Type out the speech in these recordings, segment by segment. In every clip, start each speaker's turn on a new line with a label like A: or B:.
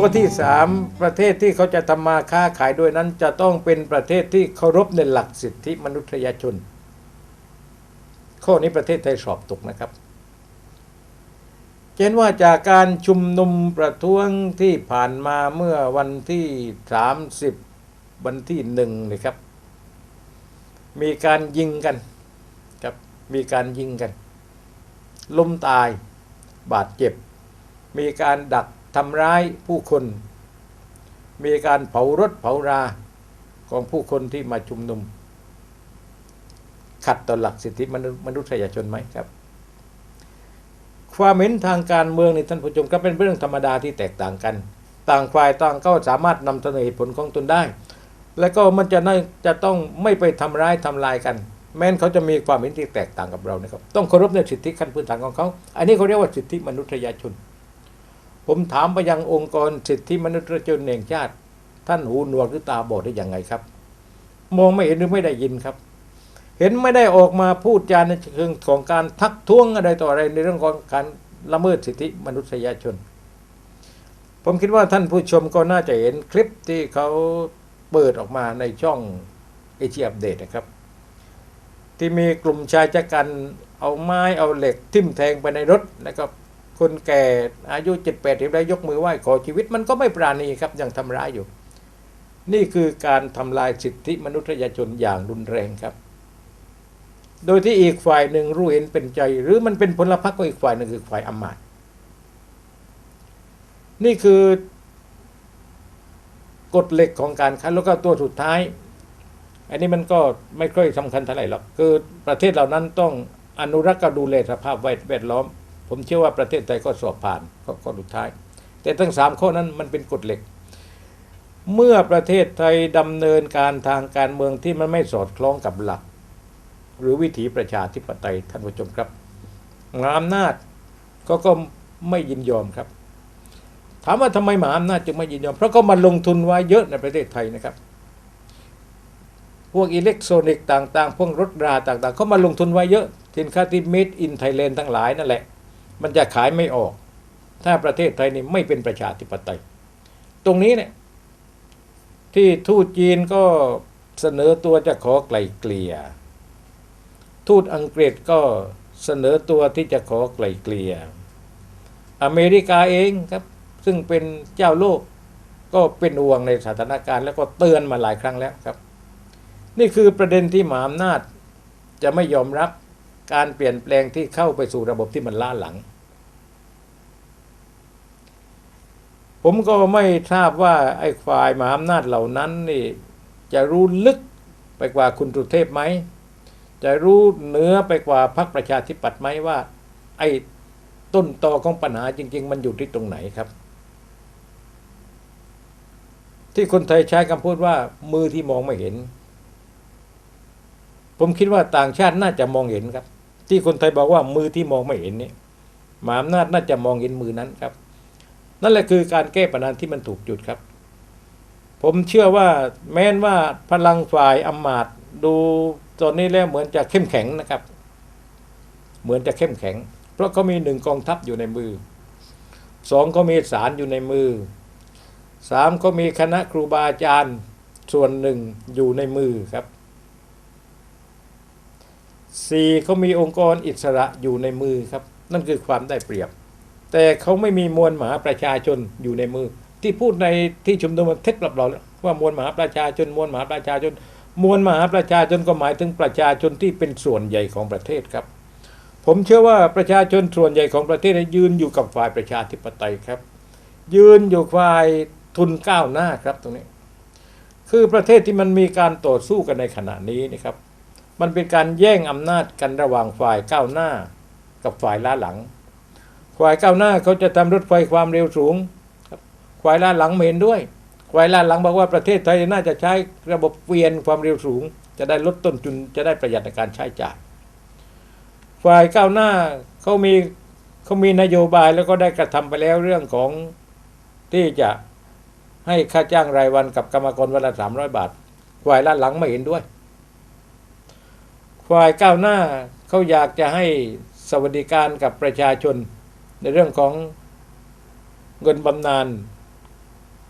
A: ัวที่สามประเทศที่เขาจะทำมาค้าขายด้วยนั้น จะต้องเป็นประเทศที่เคารพในหลักสิทธิมนุษยชน ข้อนี้ประเทศไทยสอบตกนะครับเช่นว่าจากการชุมนุมประท้วงที่ผ่านมาเมื่อวันที่ 30 วันที่หนึ่งนะครับ มีการยิงกันครับมีการยิงกันล้มตายบาดเจ็บ มีการดัก ทำร้ายผู้คน มีการเผารถเผาราของผู้คนที่มาชุมนุม ขัดต่อหลักสิทธิมนุมนุษยชนไหมครับ ความเห็นทางการเมืองในท่านผู้ชมก็เป็นเรื่องธรรมดาที่แตกต่างกัน ต่างฝ่ายต่างก็สามารถนำเสนอผลของตนได้ และก็มันจะน่าจะต้องไม่ไปทำร้ายทำลายกัน แม้นเขาจะมีความเห็นที่แตกต่างกับเรานะครับ ต้องเคารพในสิทธิขั้นพื้นฐานของเขา อันนี้เขาเรียกว่าสิทธิมนุษยชน ผมถามไปยังองค์กรสิทธิมนุษยชนแห่งชาติ ท่านหูหนวกหรือตาบอดได้ยังไงครับ มองไม่เห็นหรือไม่ได้ยินครับ เห็นไม่ได้ออกมาพูดจาในเชิงของการทักท้วงอะไรต่ออะไรในเรื่องของการละเมิดสิทธิมนุษยชน ผมคิดว่าท่านผู้ชมก็น่าจะเห็นคลิปที่เขาเปิดออกมาในช่องเอเชียอัปเดตนะครับ ที่มีกลุ่มชายจักันเอาไม้เอาเหล็กทิ่มแทงไปในรถนะครับ คนแก่อายุเจ็ดแปดที่ได้ยกมือไหว้ขอชีวิตมันก็ไม่ปราณีครับยังทำร้ายอยู่ นี่คือการทำลายสิทธิมนุษยชนอย่างรุนแรงครับ โดยที่อีกฝ่ายหนึ่งรู้เห็นเป็นใจ หรือมันเป็นผลพรรคของอีกฝ่ายหนึ่งคือฝ่ายอำมาตย์นี่คือกฎเหล็กของการค้าแล้วก็ตัวสุดท้าย อันนี้มันก็ไม่ค่อยสำคัญเท่าไหร่หรอกคือประเทศเหล่านั้นต้องอนุรักษ์ดูแลสภาพแวดล้อม ผมเชื่อว่าประเทศไทยก็สอบผ่านข้อข้อสุดท้าย แต่ทั้งสามข้อนั้นมันเป็นกฎเหล็ก เมื่อประเทศไทยดำเนินการทางการเมืองที่มันไม่สอดคล้องกับหลัก หรือวิถีประชาธิปไตยท่านผู้ชมครับมหาอำนาจก็ก็ไม่ยินยอมครับ ถามว่าทำไมมหาอำนาจจึงไม่ยินยอม เพราะเขามาลงทุนไว้เยอะในประเทศไทยนะครับพวกอิเล็กทรอนิกส์ต่าง ๆ พวกรถราต่าง ๆ เขามาลงทุนไว้เยอะ สินค้าที่ made in Thailand ทั้งหลายนั่นแหละ มันจะขายไม่ออก ถ้าประเทศไทยนี่ไม่เป็นประชาธิปไตย ตรงนี้เนี่ยที่ทูตจีนก็เสนอตัวจะขอไกล่เกลี่ย ทูตอังกฤษก็เสนอตัวที่จะขอไกล่เกลี่ย อเมริกาเองครับ ซึ่งเป็นเจ้าโลกก็เป็นห่วงในสถานการณ์แล้วก็เตือนมาหลายครั้งแล้วครับ นี่คือประเด็นที่มหาอำนาจจะไม่ยอมรับการเปลี่ยนแปลงที่เข้าไปสู่ระบบที่มันล้าหลัง ผมก็ไม่ทราบว่าไอ้ฝ่ายมหาอำนาจเหล่านั้นนี่จะรู้ลึกไปกว่าคุณสุเทพไหม จะรู้เหนือไปกว่าพรรคประชาธิปัตย์ไหมว่า ไอ้ต้นตอของปัญหาจริง ๆ มันอยู่ที่ตรงไหนครับ ที่คนไทยใช้คำพูดว่า มือที่มองไม่เห็น ผมคิดว่าต่างชาติน่าจะมองเห็นครับ ที่คนไทยบอกว่ามือที่มองไม่เห็นนี่มหาอำนาจน่าจะมองเห็นมือนั้นครับ นั่นแหละคือการแก้ปัญหาที่มันถูกจุดครับ ผมเชื่อว่าแม้นว่าพลังฝ่ายอำมาตย์ดูตอนนี้แล้วเหมือนจะเข้มแข็งนะครับ เหมือนจะเข้มแข็ง เพราะเขามีหนึ่งกองทัพอยู่ในมือสองเขามีศาลอยู่ในมือสามเขามีคณะครูบาอาจารย์ส่วนหนึ่งอยู่ในมือครับสี่เขามีองค์กรอิสระอยู่ในมือครับ นั่นคือความได้เปรียบ แต่เขาไม่มีมวลมหาประชาชนอยู่ในมือ ที่พูดในที่ชุมนุมเท็จเปล่าว่ามวลมหาประชาชน มวลมหาประชาชน มวลมหาประชาชนก็หมายถึงประชาชนที่เป็นส่วนใหญ่ของประเทศครับ ผมเชื่อว่าประชาชนส่วนใหญ่ของประเทศยืนอยู่กับฝ่ายประชาธิปไตยครับ ยืนอยู่ฝ่ายทุนก้าวหน้าครับตรงนี้ คือประเทศที่มันมีการต่อสู้กันในขณะนี้นะครับ มันเป็นการแย่งอำนาจกันระหว่างฝ่ายก้าวหน้า กับฝ่ายล้าหลัง ฝ่ายก้าวหน้าเขาจะทำรถไฟความเร็วสูงครับฝ่ายล้าหลังไม่เห็นด้วยฝ่ายล้าหลังบอกว่าประเทศไทยน่าจะใช้ระบบเวียนความเร็วสูง จะได้ลดต้นทุนจะได้ประหยัดในการใช้จ่ายฝ่ายก้าวหน้าเขามีเขามีนโยบายแล้วก็ได้กระทำไปแล้วเรื่องของที่จะให้ค่าจ้างรายวันกับกรรมกรวันละสามร้อยบาทฝ่ายล้าหลังไม่เห็นด้วยฝ่ายก้าวหน้าเขาอยากจะให้สวัสดิการกับประชาชน ในเรื่องของเงินบำนาญ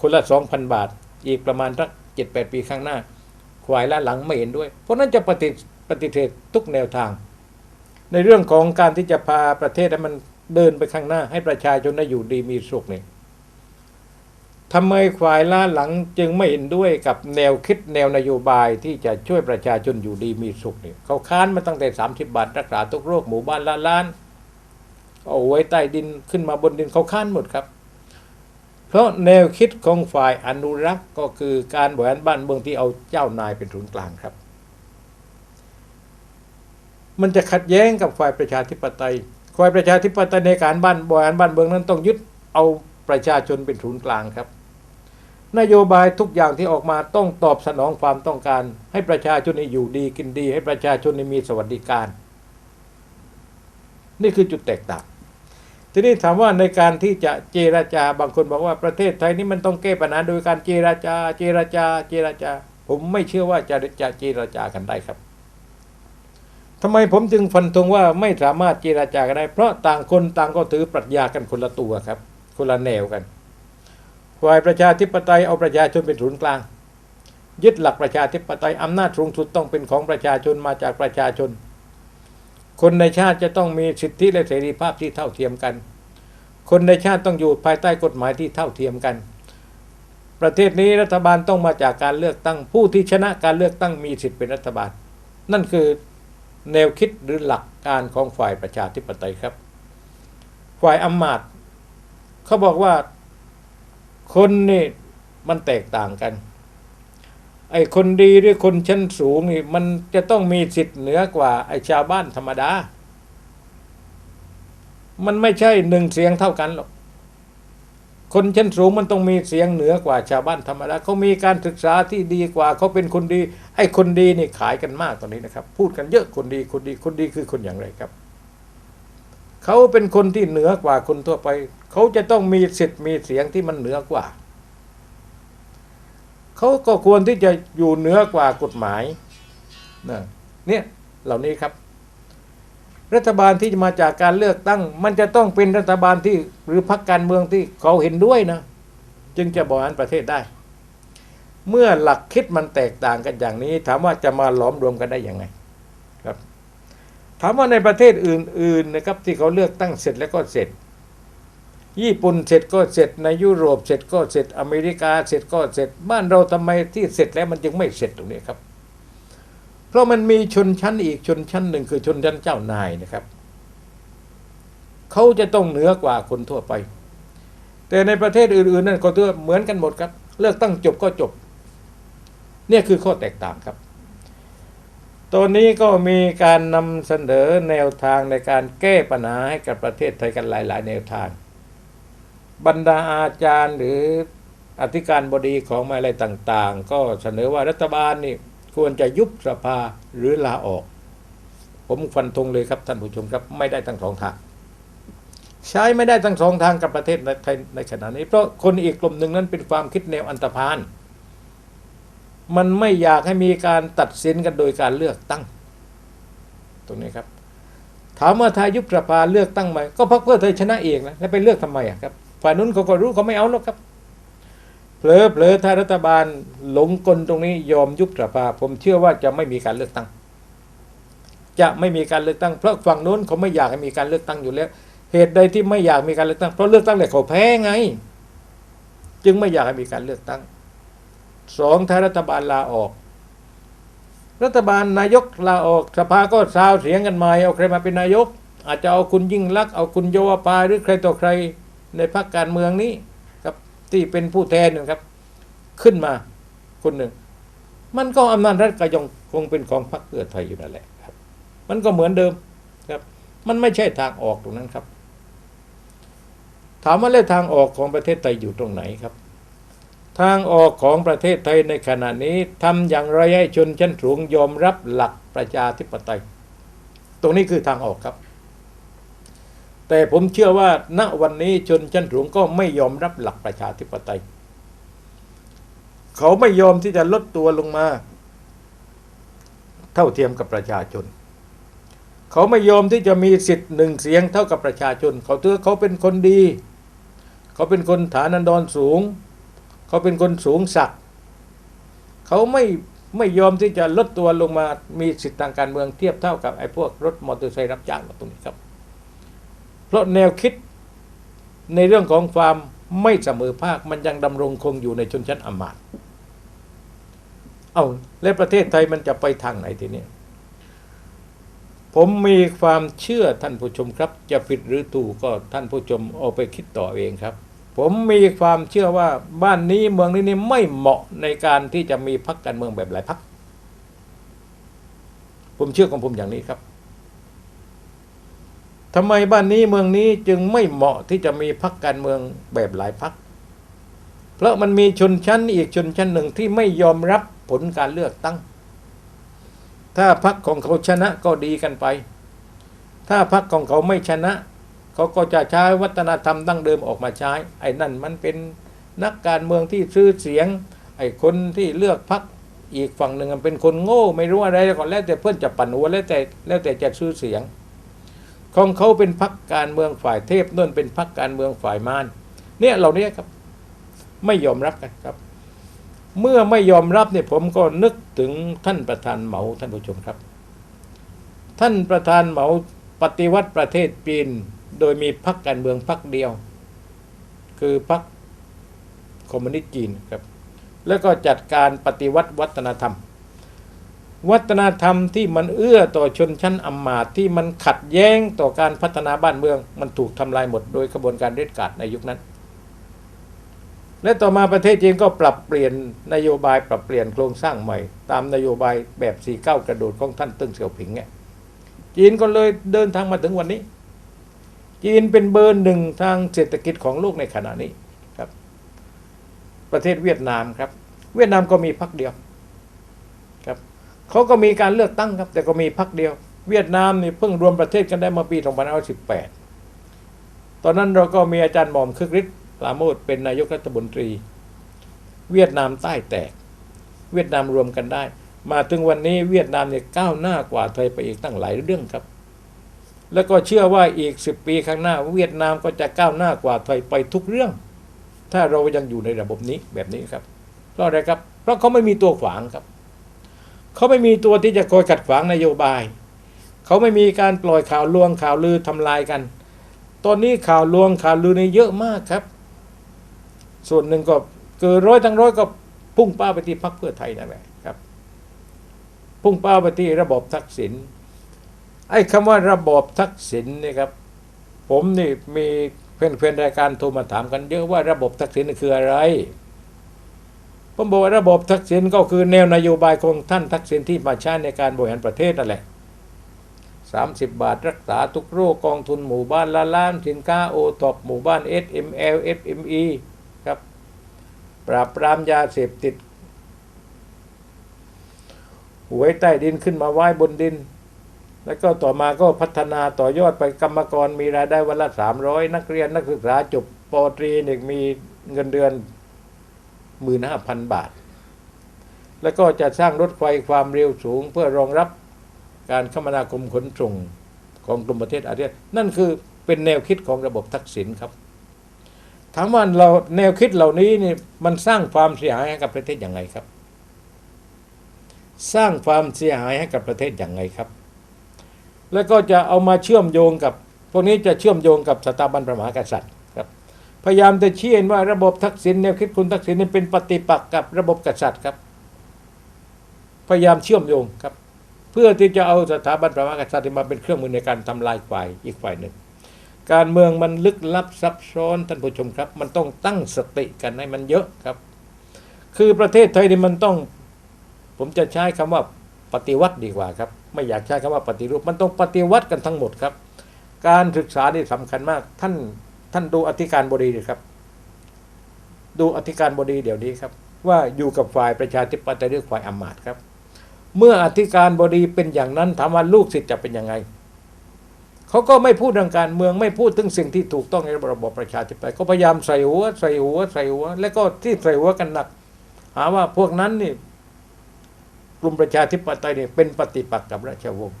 A: คนละสองพันบาท อีกประมาณสักเจ็ดแปดปีข้างหน้าฝ่ายละหลังไม่เห็นด้วย เพราะนั้นจะปฏิปฏิเสธทุกแนวทาง ในเรื่องของการที่จะพาประเทศให้มันเดินไปข้างหน้า ให้ประชาชนได้อยู่ดีมีสุขเนี่ยทำไมฝ่ายล้าหลังจึงไม่เห็นด้วยกับแนวคิดแนวนโยบายที่จะช่วยประชาชนอยู่ดีมีสุขเนี่ยเขาค้านมาตั้งแต่ 30 บาทรักษาทุกโรคหมู่บ้านละล้าน เอาไว้ใต้ดินขึ้นมาบนดินเขาค้านหมดครับ เพราะแนวคิดของฝ่ายอนุรักษ์ก็คือการบริหารบ้านเมืองที่เอาเจ้านายเป็นศูนย์กลางครับ มันจะขัดแย้งกับฝ่ายประชาธิปไตยฝ่ายประชาธิปไตยในการบ้านบริหารบ้านเมืองนั้นต้องยึดเอาประชาชนเป็นศูนย์กลางครับ นโยบายทุกอย่างที่ออกมาต้องตอบสนองความต้องการ ให้ประชาชนได้อยู่ดีกินดี ให้ประชาชนได้มีสวัสดิการ นี่คือจุดแตกต่าง ทีนี้ถามว่าในการที่จะเจราจาบางคนบอกว่าประเทศไทยนี่มันต้องแก้ปัญหาโดยการเจราจา เจราจา เจราจา ผมไม่เชื่อว่าจะจะเจราจากันได้ครับทำไมผมจึงฟันธงว่าไม่สามารถเจราจากันได้ เพราะต่างคนต่างก็ถือปรัชญากันคนละตัวครับ คนละแนวกันฝ่ายประชาธิปไตยเอาประชาชนเป็นศูนย์กลาง ยึดหลักประชาธิปไตยอำนาจสูงสุดต้องเป็นของประชาชนมาจากประชาชน คนในชาติจะต้องมีสิทธิและเสรีภาพที่เท่าเทียมกัน คนในชาติต้องอยู่ภายใต้กฎหมายที่เท่าเทียมกัน ประเทศนี้รัฐบาลต้องมาจากการเลือกตั้งผู้ที่ชนะการเลือกตั้งมีสิทธิเป็นรัฐบาล นั่นคือแนวคิดหรือหลักการของฝ่ายประชาธิปไตยครับ ฝ่ายอำมาตย์เขาบอกว่าคนนี่มันแตกต่างกัน ไอ้คนดีหรือคนชั้นสูงนี่มันจะต้องมีสิทธิ์เหนือกว่าไอ้ชาวบ้านธรรมดา มันไม่ใช่หนึ่งเสียงเท่ากันหรอก คนชั้นสูงมันต้องมีเสียงเหนือกว่าชาวบ้านธรรมดาเขามีการศึกษาที่ดีกว่าเขาเป็นคนดี ไอ้คนดีนี่ขายกันมากตอนนี้นะครับ พูดกันเยอะคนดีคนดีคนดีคือคนอย่างไรครับ เขาเป็นคนที่เหนือกว่าคนทั่วไป เขาจะต้องมีสิทธิ์มีเสียงที่มันเหนือกว่า เขาก็ควรที่จะอยู่เหนือกว่ากฎหมายนะเนี่ยเหล่านี้ครับ รัฐบาลที่จะมาจากการเลือกตั้ง มันจะต้องเป็นรัฐบาลที่หรือพรรคการเมืองที่เขาเห็นด้วยนะ จึงจะบริหารประเทศได้ เมื่อหลักคิดมันแตกต่างกันอย่างนี้ ถามว่าจะมาหลอมรวมกันได้ยังไงครับ ถามว่าในประเทศอื่น ๆนะครับ ที่เขาเลือกตั้งเสร็จแล้วก็เสร็จ ญี่ปุ่นเสร็จก็เสร็จในยุโรปเสร็จก็เสร็จอเมริกาเสร็จก็เสร็จบ้านเราทำไมที่เสร็จแล้วมันจึงไม่เสร็จตรงนี้ครับ เพราะมันมีชนชั้นอีกชนชั้นหนึ่งคือชนชั้นเจ้านายนะครับเขาจะต้องเหนือกว่าคนทั่วไป แต่ในประเทศอื่นๆนั่นก็ตัวเหมือนกันหมดครับ เลือกตั้งจบก็จบ เนี่ยคือข้อแตกต่างครับตอนนี้ก็มีการนำเสนอแนวทางในการแก้ปัญหาให้กับประเทศไทยกันหลาย ๆ แนวทาง บรรดาอาจารย์หรืออธิการบดีของมาอะไรต่างๆ ก็เสนอว่ารัฐบาลนี่ควรจะยุบสภาหรือลาออก ผมฟันธงเลยครับท่านผู้ชมครับ ไม่ได้ทั้งสองทาง ใช้ไม่ได้ทั้งสองทางกับประเทศไทยในขณะนี้ เพราะคนอีกกลุ่มหนึ่งนั้นเป็นความคิดแนวอันตรพาน มันไม่อยากให้มีการตัดสินกันโดยการเลือกตั้ง ตรงนี้ครับ ถามว่าถ้ายุบสภาเลือกตั้งใหม่ก็พรรคเพื่อไทยชนะเองนะแล้วไปเลือกทำไมครับ ฝ่ายนู้นเขาก็รู้เขาไม่เอาหรอกครับเผลอเผลอถ้ารัฐบาลหลงกลตรงนี้ยอมยุบสภาผมเชื่อว่าจะไม่มีการเลือกตั้ง จะไม่มีการเลือกตั้งเพราะฝั่งนู้นเขาไม่อยากให้มีการเลือกตั้งอยู่แล้ว เหตุใดที่ไม่อยากมีการเลือกตั้งเพราะเลือกตั้งเนี่ยเขาแพ้ไง จึงไม่อยากให้มีการเลือกตั้งสองถ้ารัฐบาลลาออก รัฐบาลนายกลาออกสภาก็ซาวเสียงกันใหม่เอาใครมาเป็นนายก อาจจะเอาคุณยิ่งลักษณ์เอาคุณโยวปาหรือใครต่อใคร ในพรรคการเมืองนี้ครับที่เป็นผู้แทนนะครับ ขึ้นมาคนหนึ่ง มันก็อำนาจรัฐก็ยังคงเป็นของพรรคเพื่อไทยอยู่นั่นแหละครับ มันก็เหมือนเดิมครับ มันไม่ใช่ทางออกตรงนั้นครับ ถามว่าแล้วทางออกของประเทศไทยอยู่ตรงไหนครับ ทางออกของประเทศไทยในขณะนี้ทำอย่างไรให้ชนชั้นสูงยอมรับหลักประชาธิปไตย ตรงนี้คือทางออกครับ แต่ผมเชื่อว่าณวันนี้ชนชั้นสูงก็ไม่ยอมรับหลักประชาธิปไตย เขาไม่ยอมที่จะลดตัวลงมา เท่าเทียมกับประชาชน เขาไม่ยอมที่จะมีสิทธิ์หนึ่งเสียงเท่ากับประชาชน เขาถือเขาเป็นคนดี เขาเป็นคนฐานันดรสูง เขาเป็นคนสูงศักเขาไม่ไม่ยอมที่จะลดตัวลงมามีสิทธิ์ทางการเมืองเทียบเท่ากับไอ้พวกรถมอเตอร์ไซค์รับจ้างตรงนี้ครับ ราะแนวคิดในเรื่องของความไม่เสมอภาคมันยังดำรงคงอยู่ในชนชั้นอำมาตย์เอาแล้วประเทศไทยมันจะไปทางไหนทีนี้ผมมีความเชื่อท่านผู้ชมครับ จะผิดหรือถูกก็ท่านผู้ชมเอาไปคิดต่อเองครับ ผมมีความเชื่อว่าบ้านนี้เมืองนี้นี่ไม่เหมาะในการที่จะมีพรรคการเมืองแบบหลายพรรคผมเชื่อของผมอย่างนี้ครับ ทำไมบ้านนี้เมืองนี้จึงไม่เหมาะที่จะมีพรรคการเมืองแบบหลายพรรคเพราะมันมีชนชั้นอีกชนชั้นหนึ่งที่ไม่ยอมรับผลการเลือกตั้ง ถ้าพรรคของเขาชนะก็ดีกันไป ถ้าพรรคของเขาไม่ชนะ เขาก็จะใช้วัฒนธรรมดั้งเดิมออกมาใช้ ไอ้นั่นมันเป็นนักการเมืองที่ซื้อเสียง ไอ้คนที่เลือกพรรคอีกฝั่งหนึ่งเป็นคนโง่ ไม่รู้อะไรก็แล้วแต่เพื่อนจะปั่นหัวแล้วแต่แล้วแต่จะซื้อเสียง ของเขาเป็นพรรคการเมืองฝ่ายเทพนั่นเป็นพรรคการเมืองฝ่ายมารเนี่ยเราเนี่ยครับ ไม่ยอมรับกันครับ เมื่อไม่ยอมรับเนี่ยผมก็นึกถึงท่านประธานเหมาท่านผู้ชมครับ ท่านประธานเหมาปฏิวัติประเทศจีนโดยมีพรรคการเมืองพรรคเดียว คือพรรคคอมมิวนิสต์จีนครับ แล้วก็จัดการปฏิวัติวัฒนธรรม วัฒนธรรมที่มันเอื้อต่อชนชั้นอำมาตย์ที่มันขัดแย้งต่อการพัฒนาบ้านเมือง มันถูกทำลายหมดโดยกระบวนการเด็ดขาดในยุคนั้น และต่อมาประเทศจีนก็ปรับเปลี่ยนนโยบายปรับเปลี่ยนโครงสร้างใหม่ ตามนโยบายแบบสี่เก้ากระโดดของท่านติ้งเสี่ยวผิงเนี่ยจีนก็เลยเดินทางมาถึงวันนี้ จีนเป็นเบอร์หนึ่งทางเศรษฐกิจของโลกในขณะนี้ครับ ประเทศเวียดนามครับ เวียดนามก็มีพรรคเดียว เขาก็มีการเลือกตั้งครับ แต่ก็มีพรรคเดียว เวียดนามนี่เพิ่งรวมประเทศกันได้มาปี2518 ตอนนั้นเราก็มีอาจารย์หม่อมคึกฤทธิ์ปราโมทเป็นนายกรัฐมนตรี เวียดนามใต้แตก เวียดนามรวมกันได้ มาถึงวันนี้เวียดนามเนี่ยก้าวหน้ากว่าไทยไปอีกตั้งหลายเรื่องครับ แล้วก็เชื่อว่าอีก 10 ปีข้างหน้า เวียดนามก็จะก้าวหน้ากว่าไทยไปทุกเรื่อง ถ้าเรายังอยู่ในระบบนี้แบบนี้ครับเพราะอะไรครับ เพราะเขาไม่มีตัวขวางครับ เขาไม่มีตัวที่จะคอยขัดขวางนโยบาย เขาไม่มีการปล่อยข่าวลวงข่าวลือทำลายกัน ตอนนี้ข่าวลวงข่าวลือนี่เยอะมากครับ ส่วนหนึ่งก็เกินร้อยทั้งร้อยก็พุ่งเป้าไปที่พรรคเพื่อไทยนั่นแหละครับ พุ่งเป้าไปที่ระบบทักษิณไอ้คำว่าระบอบทักษิณเนี่ยครับ ผมนี่มีเพื่อนๆรายการโทรมาถามกันเยอะว่าระบบทักษิณคืออะไร ผมบอกว่าระบบทักษิณก็คือแนวนโยบายของท่านทักษิณที่มาใช้ในการบริหารประเทศนั่นแหละ 30 บาทรักษาทุกโรคกองทุนหมู่บ้านละล้านสินค้าโอท็อปหมู่บ้าน SML FME ครับ ปราบปรามยาเสพติดหวยใต้ดินขึ้นมาไหว้บนดิน แล้วก็ต่อมาก็พัฒนาต่อยอดไปกรรมกรมีรายได้วันละ 300 นักเรียนนักศึกษาจบปตรีเนี่ยมีเงินเดือน 15,000 บาท แล้วก็จะสร้างรถไฟความเร็วสูงเพื่อรองรับการคมนาคมขนส่งของกลุ่มประเทศอาเซียนนั่นคือเป็นแนวคิดของระบบทักษิณครับ ถามว่าเราแนวคิดเหล่านี้นี่มันสร้างความเสียหายให้กับประเทศอย่างไรครับ สร้างความเสียหายให้กับประเทศอย่างไรครับ แล้วก็จะเอามาเชื่อมโยงกับพวกนี้จะเชื่อมโยงกับสถาบันพระมหากษัตริย์ พยายามจะเชี้เห็นว่าระบบทักษิณแนวคิดคุณทักษิณนี่เป็นปฏิปักษ์กับระบบกษัตริย์ครับ พยายามเชื่อมโยงครับ เพื่อที่จะเอาสถาบันพระมหากษัตริย์มาเป็นเครื่องมือในการทำลายฝ่ายอีกฝ่ายหนึ่ง การเมืองมันลึกลับซับซ้อนท่านผู้ชมครับ มันต้องตั้งสติกันให้มันเยอะครับ คือประเทศไทยนี่มันต้อง ผมจะใช้คำว่าปฏิวัติดีกว่าครับ ไม่อยากใช้คำว่าปฏิรูป มันต้องปฏิวัติกันทั้งหมดครับ การศึกษานี่สำคัญมากท่าน ท่านดูอธิการบดีดิครับ ดูอธิการบดีเดี๋ยวนี้ครับ ว่าอยู่กับฝ่ายประชาธิปไตยหรือฝ่ายอำมาตย์ครับ เมื่ออธิการบดีเป็นอย่างนั้นถามว่าลูกศิษย์จะเป็นยังไงเขาก็ไม่พูดเรื่องการเมืองไม่พูดถึงสิ่งที่ถูกต้องในระบบประชาธิปไตยก็พยายามใส่หัวใส่หัวใส่หัว แล้วก็ที่ใส่หัวกันหนัก หาว่าพวกนั้นนี่กลุ่มประชาธิปไตยเนี่ยเป็นปฏิปักษ์กับราชวงศ์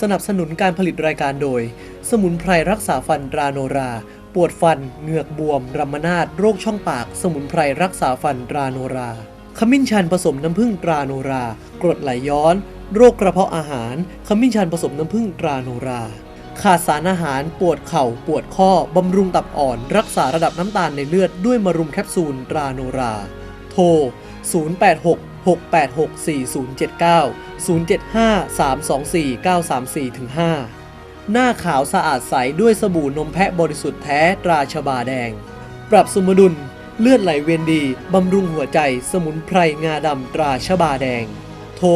B: สนับสนุนการผลิตรายการโดย สมุนไพรรักษาฟันตราโนรา ปวดฟัน เหงือกบวม รัมนาดโรคช่องปาก สมุนไพรรักษาฟันตราโนรา ขมิ้นชันผสมน้ำผึ้งตราโนรา กรดไหลย้อน โรคกระเพาะอาหาร ขมิ้นชันผสมน้ำผึ้งตราโนรา ขาดสารอาหาร ปวดเข่า ปวดข้อ บำรุงตับอ่อน รักษาระดับน้ำตาลในเลือดด้วยมะรุมแคปซูลตราโนรา โทร 086 686 4079 075 324 934-5 หน้าขาวสะอาดใสด้วยสบู่นมแพะบริสุทธิ์แท้ตราชบาแดง ปรับสมดุลเลือดไหลเวียนดี บำรุงหัวใจสมุนไพรงาดำตราชบาแดง โทร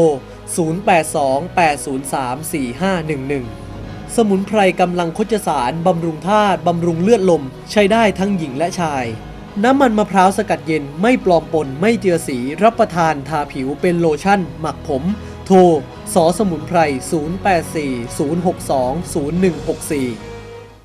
B: 0828034511 สมุนไพรกำลังคจสาร บำรุงธาตุบำรุงเลือดลม ใช้ได้ทั้งหญิงและชาย น้ำมันมะพร้าวสกัดเย็นไม่ปลอมปนไม่เจือสี รับประทานทาผิวเป็นโลชั่น หมักผม โทร สอสมุนไพร 084 062 0164